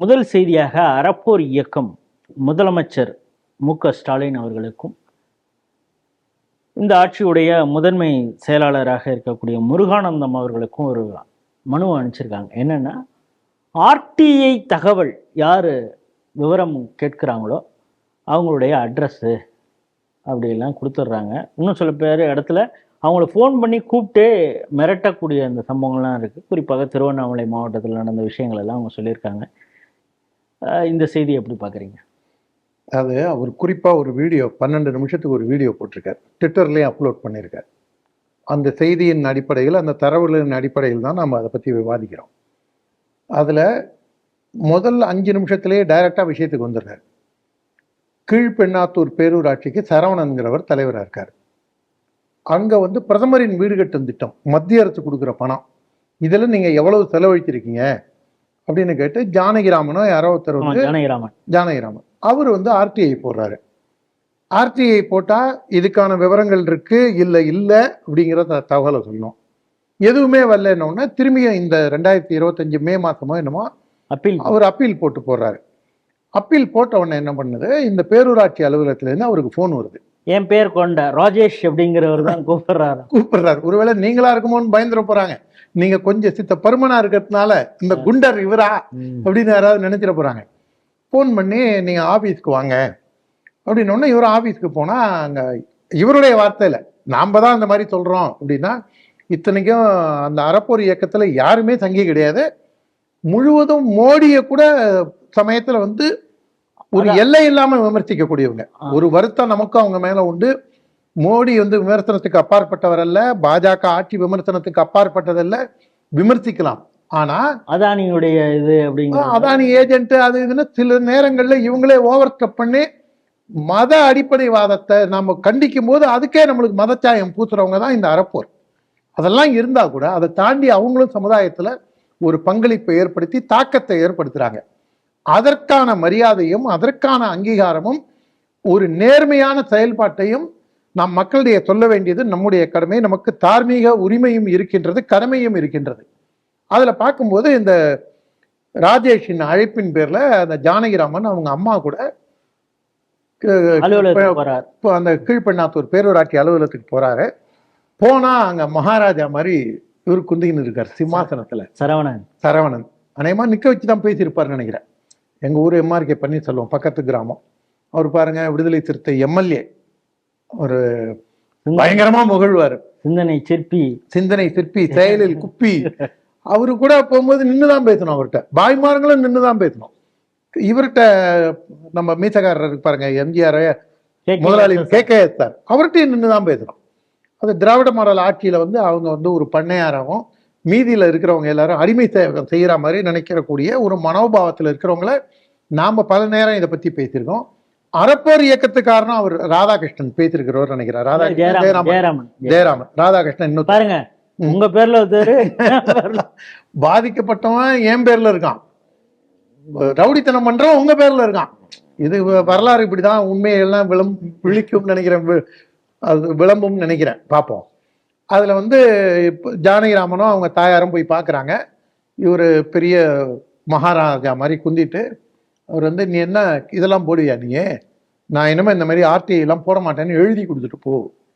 முதல் செய்தியாக அறப்போர் இயக்கம் முதலமைச்சர் மு க ஸ்டாலின் அவர்களுக்கும் இந்த ஆட்சியுடைய முதன்மை செயலாளராக இருக்கக்கூடிய முருகானந்தம் அவர்களுக்கும் ஒரு மனு அனுப்பிச்சிருக்காங்க. என்னென்னா ஆர்டிஐ தகவல் யார் விவரம் கேட்குறாங்களோ அவங்களுடைய அட்ரஸ்ஸு அப்படிலாம் கொடுத்துட்றாங்க. இன்னும் சில பேர் இடத்துல அவங்கள ஃபோன் பண்ணி கூப்பிட்டு மிரட்டக்கூடிய அந்த சம்பவங்கள்லாம் இருக்குது குறிப்பாக திருவண்ணாமலை மாவட்டத்தில் நடந்த விஷயங்கள் எல்லாம் அவங்க சொல்லியிருக்காங்க. இந்த செய்தி எப்படி பார்க்குறீங்க? அது அவர் குறிப்பாக ஒரு வீடியோ பன்னெண்டு நிமிஷத்துக்கு ஒரு வீடியோ போட்டிருக்கார். ட்விட்டர்லேயும் அப்லோட் பண்ணியிருக்கார். அந்த செய்தியின் அடிப்படையில் அந்த தரவுகளின் அடிப்படையில் தான் நம்ம அதை பற்றி விவாதிக்கிறோம். அதில் முதல் அஞ்சு நிமிஷத்துலேயே டைரெக்டாக விஷயத்துக்கு வந்துடுறார். கீழ்பெண்ணாத்தூர் பேரூராட்சிக்கு சரவணன்கிறவர் தலைவராக இருக்கார். அங்கே வந்து பிரதமரின் வீடு கட்டும் திட்டம் மத்திய அரசு கொடுக்குற பணம். இதில் நீங்கள் எவ்வளவு செலவழிச்சிருக்கீங்க? அப்படின்னு கேட்டு ஜானகிராமனோ யாரோ ஒருத்தர் வந்து ஜானகிராமன். ஜானகிராமன். அவர் வந்து ஆர்டிஐ போடுறாரு. ஆர்டிஐ போட்டால் இதுக்கான விவரங்கள் இருக்கு இல்லை இல்லை அப்படிங்கிற த- தகவலை சொல்லணும். எதுவுமே வரலன்னொன்னே திரும்பியும் இந்த ரெண்டாயிரத்தி இருபத்தஞ்சு மே மாசமோ என்னமோ அப்பீல். அவர் அப்பீல் போட்டு போடுறாரு. அப்பீல் போட்ட உடனே என்ன பண்ணுது இந்த பேரூராட்சி அலுவலகத்திலேருந்து அவருக்கு ஃபோன் வருது. என் பேர் கொண்ட ராஜேஷ் அப்படிங்கிறவர் தான் கூப்பிடுறாரு. கூப்பிடுறாரு. ஒருவேளை நீங்களா இருக்குமோன்னு பயந்துட போறாங்க. நீங்க கொஞ்சம் சித்த பருமனா இருக்கிறதுனால இந்த குண்டர் இவரா அப்படின்னு யாராவது நினைச்சிட போறாங்க. ஃபோன் பண்ணி நீங்க ஆபீஸ்க்கு வாங்க. அப்படின்னோடனே இவர் ஆபீஸ்க்கு போனா அங்க இவருடைய வார்த்தையில நாம தான் அந்த மாதிரி சொல்றோம் அப்படின்னா இத்தனைக்கும் அந்த அறப்போர் இயக்கத்துல யாருமே சங்கி கிடையாது. முழுவதும் மோடியை கூட சமயத்துல வந்து ஒரு. எல்லை இல்லாம விமர்சிக்கக்கூடியவங்க. ஒரு வருத்தம் நமக்கும் அவங்க மேல உண்டு. மோடி வந்து விமர்சனத்துக்கு அப்பாற்பட்டவர் அல்ல. பாஜக ஆட்சி விமர்சனத்துக்கு அப்பாற்பட்டதல்ல. விமர்சிக்கலாம். ஆனா அதானியுடைய இது அப்படிங்கிற அதானி ஏஜென்ட் அது இதுன்னு சில நேரங்கள்ல இவங்களே ஓவர் ஸ்டெப் பண்ணி மத அடிப்படைவாதத்தை நம்ம கண்டிக்கும் போது அதுக்கே நம்மளுக்கு மதச்சாயம் பூசுறவங்க தான் இந்த அறப்போர். அதெல்லாம் இருந்தா கூட அதை தாண்டி அவங்களும் சமுதாயத்துல ஒரு பங்களிப்பை ஏற்படுத்தி தாக்கத்தை ஏற்படுத்துறாங்க. அதற்கான மரியாதையும் அதற்கான அங்கீகாரமும் ஒரு நேர்மையான செயல்பாட்டையும் நாம் மக்களிடையே சொல்ல வேண்டியது நம்முடைய கடமை. நமக்கு தார்மீக உரிமையும் இருக்கின்றது கடமையும் இருக்கின்றது. அதுல பார்க்கும்போது இந்த ராஜேஷின் அழைப்பின் பேர்ல அந்த ஜானகிராமன் அவங்க அம்மா கூட அந்த கீழ்பெண்ணாத்தூர் பேரூராட்சி அலுவலகத்துக்கு போறாரு. போனா அங்க மகாராஜா மாதிரி இவர் குந்திக்கின்னு இருக்கார் சிம்மாசனத்துல. சரவணன். சரவணன். அநேகமா நிக்க வச்சு தான் பேசியிருப்பாருன்னு நினைக்கிறேன். எங்க ஊர் எம்ஆர்கே பன்னீர்செல்வம் பக்கத்து கிராமம். அவர் பாருங்க விடுதலை சிறுத்தை எம்எல்ஏ ஒரு பயங்கரமா முகழ்வாரு. சிந்தனை சிற்பி. சிந்தனை சிற்பி செயலில் குப்பி. அவரு கூட போகும்போது நின்னுதான் பேசணும் அவர்கிட்ட. பாய்மார்களும் நின்னுதான் பேசணும். இவர்கிட்ட நம்ம மீசக்காரர் பாருங்க எம்ஜிஆர். முதலாளி கே கே எஸ் சார். அவர்கிட்டயும் நின்று தான் பேசுறோம் அது திராவிட மாடல் ஆட்சியில வந்து அவங்க வந்து ஒரு பண்ணையாராகவும் மீதியில இருக்கிறவங்க எல்லாரும் அடிமை சேவகம் செய்யற மாதிரி நினைக்கிறக்கூடிய ஒரு மனோபாவத்தில் இருக்கிறவங்கள நாம பல நேரம் இதை பத்தி பேசியிருக்கோம். அறப்போர் இயக்கத்துக்கு காரணம் அவர் ராதாகிருஷ்ணன் பேசியிருக்கிறவர் நினைக்கிறார் ராதாகிருஷ்ணன் ஜெயராமன் ராதாகிருஷ்ணன் இன்னும் பாருங்க. உங்க பேர்ல பாதிக்கப்பட்டவன் என் பேர்ல இருக்கான். ரவுடித்தனம் பண்றவன் உங்க பேர்ல இருக்கான். இது வரலாறு இப்படிதான் உண்மையெல்லாம் விளம் விழிக்கும் நினைக்கிறேன். அது விளம்பும் நினைக்கிறேன். பார்ப்போம். அதில் வந்து இப்போ ஜானகிராமனும் அவங்க தாயாரும் போய் பார்க்குறாங்க இவர் பெரிய மகாராஜா மாதிரி குந்திட்டு அவர் வந்து நீ என்ன இதெல்லாம் போடுவியா நீ? நான் இனிமே இந்த மாதிரி ஆர்டிஐலாம் போட மாட்டேன்னு எழுதி கொடுத்துட்டு போ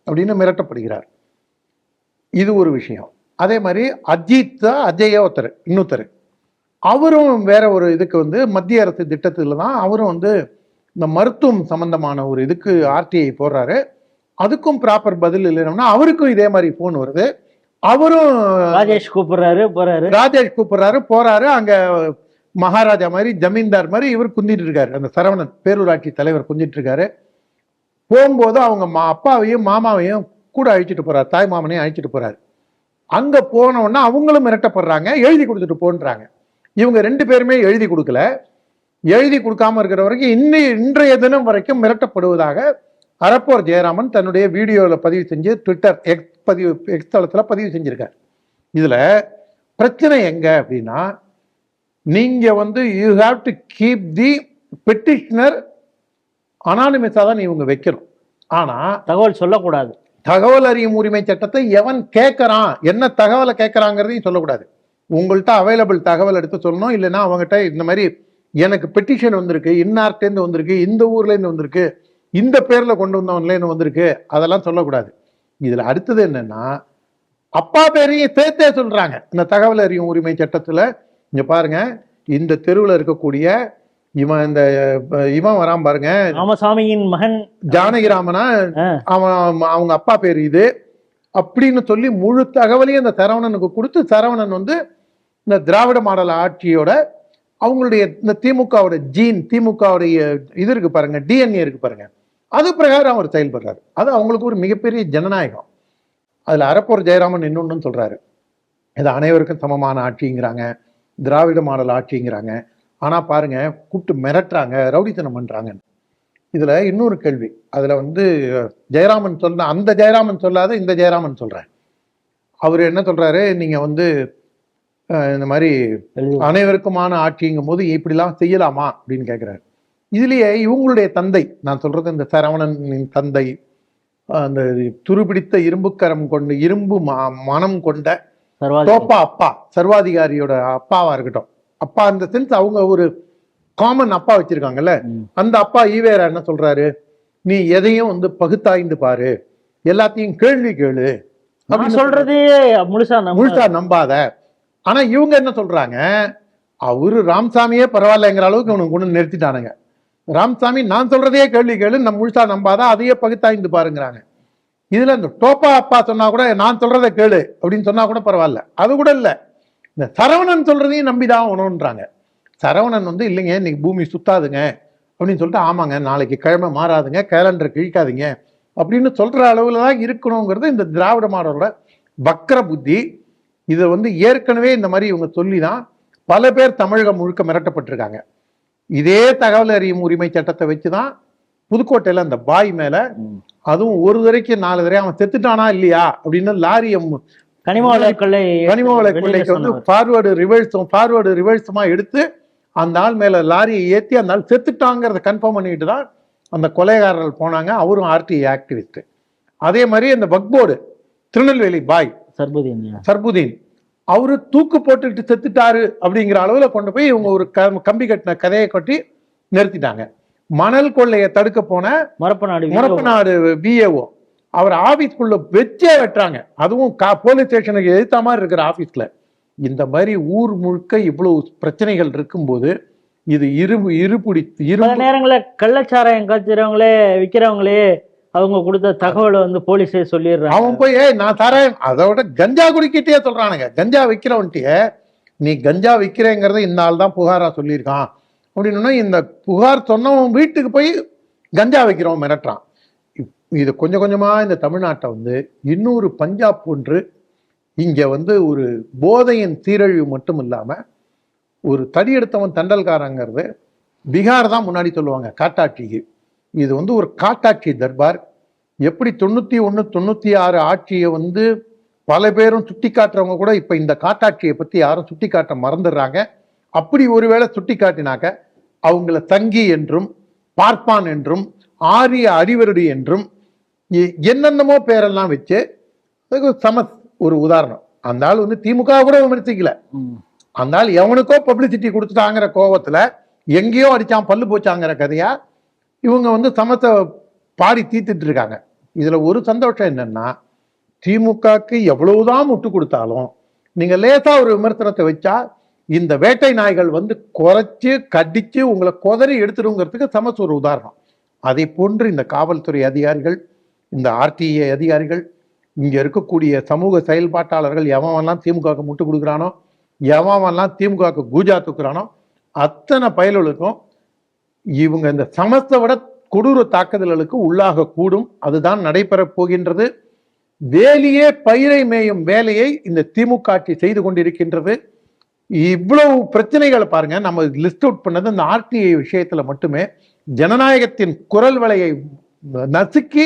அப்படின்னு மிரட்டப்படுகிறார். இது ஒரு விஷயம். அதே மாதிரி அஜித் தான் அஜய ஒருத்தர் இன்னொருத்தர். அவரும் வேற ஒரு இதுக்கு வந்து மத்திய அரசு திட்டத்தில் தான் அவரும் வந்து இந்த மருத்துவம் சம்பந்தமான ஒரு இதுக்கு ஆர்டிஐ போடுறாரு. அதுக்கும் ப்ராப்பர் பதில் இல்லைன்னா அவருக்கும் இதே மாதிரி ஃபோன் வருது. அவரும் ராஜேஷ் கூப்பிடுறாரு போறாரு. ராஜேஷ் கூப்பிடுறாரு போறாரு. அங்க மகாராஜா மாதிரி ஜமீன்தார் மாதிரி இவர் குந்திட்டு இருக்காரு. அந்த சரவணன் பேரூராட்சி தலைவர் குந்திட்டு இருக்காரு. போகும்போது அவங்க மா அப்பாவையும் மாமாவையும் கூட அழிச்சிட்டு போறாரு. தாய் மாமனையும் அழிச்சிட்டு போறாரு. அங்க போன உடனே அவங்களும் மிரட்டப்படுறாங்க. எழுதி கொடுத்துட்டு போன்றாங்க. இவங்க ரெண்டு பேருமே எழுதி கொடுக்கல. எழுதி கொடுக்காம இருக்கிற வரைக்கும் இன்னைய இன்றைய தினம் வரைக்கும் மிரட்டப்படுவதாக அறப்போர் ஜெயராமன் தன்னுடைய வீடியோவில் பதிவு செஞ்சு ட்விட்டர் எக்ஸ் பதிவு எக்ஸ் தளத்தில் பதிவு செஞ்சிருக்கார். இதுல பிரச்சனை எங்க அப்படின்னா நீங்க வந்து you have to keep the petitioner அனானிமஸா தான் இவங்க வைக்கணும். ஆனா தகவல் சொல்லக்கூடாது. தகவல் அறியும் உரிமை சட்டத்தை எவன் கேட்கறான் என்ன தகவலை கேட்கறாங்கிறதையும் சொல்லக்கூடாது. உங்கள்கிட்ட அவைலபிள் தகவல் எடுத்து சொல்லணும் இல்லைன்னா அவங்ககிட்ட இந்த மாதிரி எனக்கு பெட்டிஷன் வந்திருக்கு இன்னார்ட்டேருந்து வந்திருக்கு இந்த ஊர்ல இருந்து வந்திருக்கு இந்த பேர்ல கொண்டு வந்தவன்ல இருந்து வந்திருக்கு? அதெல்லாம் சொல்லக்கூடாது. இதுல அடுத்தது என்னன்னா அப்பா பேரையும் சேர்த்தே சொல்றாங்க. இந்த தகவல் அறியும் உரிமை சட்டத்துல இங்க பாருங்க இந்த தெருவுல இருக்கக்கூடிய இவன் இந்த இவன் வரான் பாருங்க. ராமசாமியின் மகன். ஜானகிராமனா. அவன் அவங்க அப்பா பேர் இது. அப்படின்னு சொல்லி முழு தகவலையும் இந்த சரவணனுக்கு கொடுத்து சரவணன் வந்து இந்த திராவிட மாடல் ஆட்சியோட அவங்களுடைய இந்த திமுகவோட ஜீன் திமுகவுடைய இது இருக்கு பாருங்க டிஎன்ஏ இருக்கு பாருங்க. அது பிரகாரம் அவர் செயல்படுறாரு. அது அவங்களுக்கு ஒரு மிகப்பெரிய ஜனநாயகம். அதுல அறப்போர் ஜெயராமன் இன்னொன்னு சொல்றாரு. இது அனைவருக்கும் சமமான ஆட்சிங்கிறாங்க. திராவிட மாடல் ஆட்சிங்கிறாங்க. ஆனா பாருங்க கூப்பிட்டு மிரட்டுறாங்க ரவுடித்தனம் பண்றாங்க இதுல இன்னொரு கேள்வி. அதுல வந்து ஜெயராமன் சொன்ன அந்த ஜெயராமன் சொல்லாத இந்த ஜெயராமன் சொல்றேன். அவர் என்ன சொல்றாரு? நீங்க வந்து இந்த மாதிரி அனைவருக்குமான ஆட்சிங்கும் போது இப்படிலாம் செய்யலாமா? அப்படின்னு கேட்கிறாரு இதுலயே இவங்களுடைய தந்தை நான் சொல்றது இந்த சரவணனின் தந்தை அந்த துருபிடித்த இரும்புக்கரம் கொண்டு இரும்பு மனம் கொண்ட தோப்பா அப்பா சர்வாதிகாரியோட அப்பாவா இருக்கட்டும். அப்பா அந்த சென்ஸ் அவங்க ஒரு காமன் அப்பா வச்சிருக்காங்கல்ல. அந்த அப்பா ஈவேரா என்ன சொல்றாரு? நீ எதையும் வந்து பகுத்தாய்ந்து பாரு. எல்லாத்தையும் கேள்வி கேளு. அப்படின்னு சொல்றதே முழுசா முழுசா நம்பாத. ஆனா இவங்க என்ன சொல்றாங்க? அவரு ராமசாமியே பரவாயில்லைங்கிற அளவுக்கு இவனுக்கு கொண்டு நிறுத்திட்டானுங்க. ராமசாமி நான் சொல்றதையே கேள்வி கேளு நம்ம முழுசா நம்பாதான் அதையே பகுத்தாய்ந்து பாருங்கிறாங்க. இதுல இந்த டோப்பா அப்பா சொன்னா கூட நான் சொல்றதை கேளு அப்படின்னு சொன்னா கூட பரவாயில்ல. அது கூட இல்ல. இந்த சரவணன் சொல்றதையும் நம்பிதான் உணவுன்றாங்க. சரவணன் வந்து இல்லைங்க இன்னைக்கு பூமி சுத்தாதுங்க அப்படின்னு சொல்லிட்டு ஆமாங்க நாளைக்கு கிழமை மாறாதுங்க கேலண்டர் கிழிக்காதீங்க அப்படின்னு சொல்ற அளவுல தான் இருக்கணுங்கிறது இந்த திராவிட மாடலோட வக்கர புத்தி. இதை வந்து ஏற்கனவே இந்த மாதிரி இவங்க சொல்லி தான் பல பேர் தமிழகம் முழுக்க மிரட்டப்பட்டிருக்காங்க. இதே தகவல் அறியும் உரிமை சட்டத்தை வச்சு தான் புதுக்கோட்டையில அந்த பாய் மேல. அதுவும் ஒரு தடவைக்கு நாலு தடவை அவன் செத்துட்டானா இல்லையா அப்படின்னு லாரியை மு- கனிம வள கொள்ளை கொள்ளைக்கு வந்து. ஃபார்வேர்டு ரிவர்ஸும் ஃபார்வேர்டு ரிவர்ஸுமா எடுத்து அந்த ஆள் மேல லாரியை ஏத்தி அந்த ஆள் செத்துட்டாங்கிறத கன்ஃபார்ம் பண்ணிட்டு தான் அந்த கொலைகாரர்கள் போனாங்க அவரும் ஆர்டிஐ ஆக்டிவிஸ்ட் அதே மாதிரி அந்த வக்போர்டு திருநெல்வேலி பாய் சர்புதீன் சர்புதீன் அவரு தூக்கு போட்டுட்டு செத்துட்டாரு அப்படிங்கிற அளவுல கொண்டு போய் இவங்க ஒரு கம்பி கட்டின கதையை கட்டி நிறுத்திட்டாங்க. மணல் கொள்ளையை தடுக்க போன மரப்பநாடு முறப்பநாடு விஏஓ அவர் ஆபீஸ்க்குள்ள வச்சே வெட்டுறாங்க. அதுவும் கா- போலீஸ் ஸ்டேஷனுக்கு எதிர்த்த மாதிரி இருக்கிற ஆபீஸ்ல இந்த மாதிரி ஊர் முழுக்க இவ்வளவு பிரச்சனைகள் இருக்கும்போது இது இரும்பு இருபுடி இரும்பு நேரங்கள்ல கள்ளச்சாராயம் காய்ச்சறவங்களே விக்கிறவங்களே அவங்க கொடுத்த தகவலை வந்து போலீஸே சொல்லிடுறாங்க. அவன் போய் "ஏய், நான் தரேன். அதோட கஞ்சா குடிக்கிட்டே சொல்றானுங்க. கஞ்சா விக்கிறவன்ட்டிய நீ கஞ்சா விற்கிறேங்கிறத இந்த தான் புகாரா சொல்லியிருக்கான். அப்படின்னா இந்த புகார் சொன்னவன் வீட்டுக்கு போய் கஞ்சா வைக்கிறவன் மிரட்டுறான். இது கொஞ்சம் கொஞ்சமா இந்த தமிழ்நாட்டை வந்து இன்னொரு பஞ்சாப் ஒன்று இங்க வந்து ஒரு போதையின் சீரழிவு மட்டும் இல்லாம ஒரு தடி எடுத்தவன் தண்டல்காரங்கிறது பீகார் தான் முன்னாடி சொல்லுவாங்க காட்டாட்சிக்கு. இது வந்து ஒரு காட்டாட்சி தர்பார். எப்படி தொண்ணூத்தி ஒண்ணு தொண்ணூத்தி ஆறு ஆட்சியை வந்து பல பேரும் சுட்டி காட்டுறவங்க கூட இப்ப இந்த காட்டாட்சியை பத்தி யாரும் சுட்டி காட்ட மறந்துடுறாங்க. அப்படி ஒருவேளை சுட்டி காட்டினாக்க அவங்கள தங்கி என்றும் பார்ப்பான் என்றும் ஆரிய அறிவருடி என்றும் என்னென்னமோ பேரெல்லாம் வச்சு சமஸ் ஒரு உதாரணம். அந்த ஆள் வந்து திமுக கூட விமர்சிக்கல. அந்த ஆள் எவனுக்கோ பப்ளிசிட்டி கொடுத்துட்டாங்கிற கோவத்துல எங்கேயோ அடிச்சான் பல்லு போச்சாங்கிற கதையா இவங்க வந்து சமத்தை பாடி தீர்த்துட்டு இருக்காங்க. இதில் ஒரு சந்தோஷம் என்னன்னா திமுகக்கு எவ்வளவுதான் முட்டு கொடுத்தாலும் நீங்கள் லேசாக ஒரு விமர்சனத்தை வச்சா இந்த வேட்டை நாய்கள் வந்து குறைச்சி கடிச்சு உங்களை குதறி எடுத்துருங்கிறதுக்கு சமஸ் ஒரு உதாரணம். அதை போன்று இந்த காவல்துறை அதிகாரிகள் இந்த ஆர்டிஏ அதிகாரிகள் இங்கே இருக்கக்கூடிய சமூக செயல்பாட்டாளர்கள் எவன்லாம் திமுகவுக்கு முட்டு கொடுக்குறானோ எவன்லாம் திமுகவுக்கு கூஜா தூக்குறானோ அத்தனை பயல்களுக்கும் இவங்க இந்த சமஸ்தை விட கொடூர தாக்குதல்களுக்கு உள்ளாக கூடும். அதுதான் நடைபெறப் போகின்றது. வேலியே பயிரை மேயும் வேலையை இந்த திமுக ஆட்சி செய்து கொண்டிருக்கின்றது. இவ்வளவு பிரச்சனைகளை பாருங்க. நம்ம லிஸ்ட் அவுட் பண்ணது இந்த ஆர்டிஐ விஷயத்துல மட்டுமே. ஜனநாயகத்தின் குரல் வலையை நசுக்கி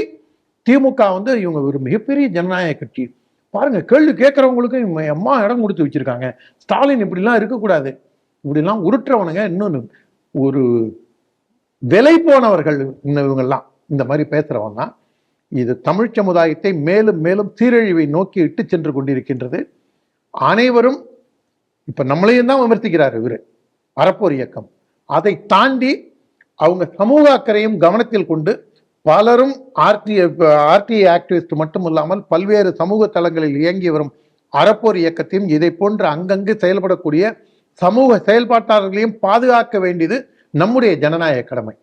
திமுக வந்து இவங்க ஒரு மிகப்பெரிய ஜனநாயக கட்சி. பாருங்க கேள்வி கேட்கறவங்களுக்கு இவங்க அம்மா இடம் கொடுத்து வச்சிருக்காங்க. ஸ்டாலின் இப்படிலாம் இருக்கக்கூடாது. இப்படிலாம் உருட்டுறவனுங்க இன்னொன்று ஒரு விலை போனவர்கள் இவங்கெல்லாம் இந்த மாதிரி பேசுறவங்க இது தமிழ் சமுதாயத்தை மேலும் மேலும் சீரழிவை நோக்கி இட்டு சென்று கொண்டிருக்கின்றது. அனைவரும் இப்போ நம்மளையும் தான் விமர்சிக்கிறார் இவர் அறப்போர் இயக்கம். அதை தாண்டி அவங்க சமூக அக்கறையும் கவனத்தில் கொண்டு பலரும் ஆர்டி ஆர்டிஐ ஆக்டிவிஸ்ட் மட்டும் இல்லாமல் பல்வேறு சமூக தளங்களில் இயங்கி வரும் அறப்போர் இயக்கத்தையும் இதை போன்ற அங்கங்கு செயல்படக்கூடிய சமூக செயல்பாட்டாளர்களையும் பாதுகாக்க வேண்டியது நம்முடைய ஜனநாயக கடமை.